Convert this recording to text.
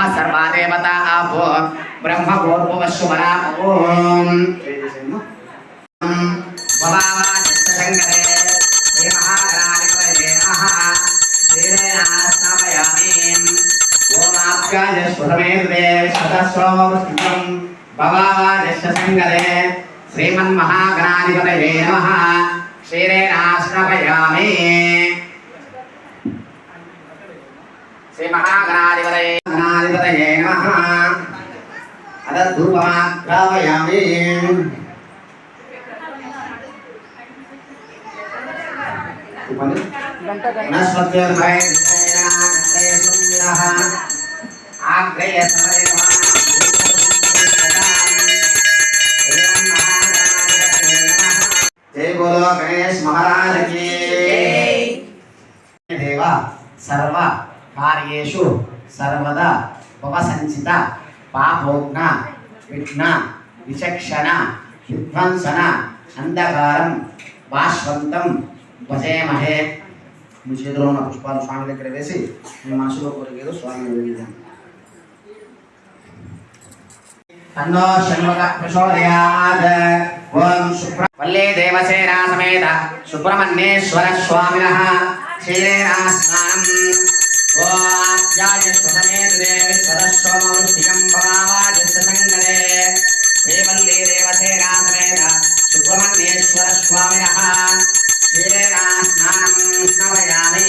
नमः सर्वा देवता आपो ब्रह्म भूर्भुवस्सुमरा ओम। भवावाचित्तशङ्करे श्रीमहागणाधिपतये नमः। श्रीरेणास्नापयामि ओमाप्याय सुरमेर्दे शतस्रोमृष्टिकम् भवावाचित्त शङ्करे श्रीमन्महागणाधिपतये नमः। श्रीरेणास्नापयामि श्रीमहागणाधिपतये गणाधिपतये नमः अदद्धूपमाग्रावयामि वनस्पत्यर्भय आग्रय जय बोलो गणेश महाराज की देव सर्व कार्येषु सर्वदा ఉపసంచిత పాపోగ్న విఘ్న విచక్షణ విధ్వంసన అంధకారం బాష్వంతం భజేమహే మీ చేతిలో ఉన్న పుష్పాలు స్వామి దగ్గర వేసి మీ మనసులో కోరికేదో స్వామి నివేదించాను తన్నో షణ్ముఖ ప్రచోదయాత్. ఓం శుభ్ర వల్లే దేవసేనా సమేత సుబ్రహ్మణ్యేశ్వర స్వామిన. శ్రీరేనా స్నానం. ोमेतदेश्वरस्वमवृष्टिकम् भवावाजस्य सङ्गदे श्रीवल्लीदेवसेनासमेत सुब्रह्मण्येश्वरस्वामिनः श्रीरेणास्नानम् स्नवयामि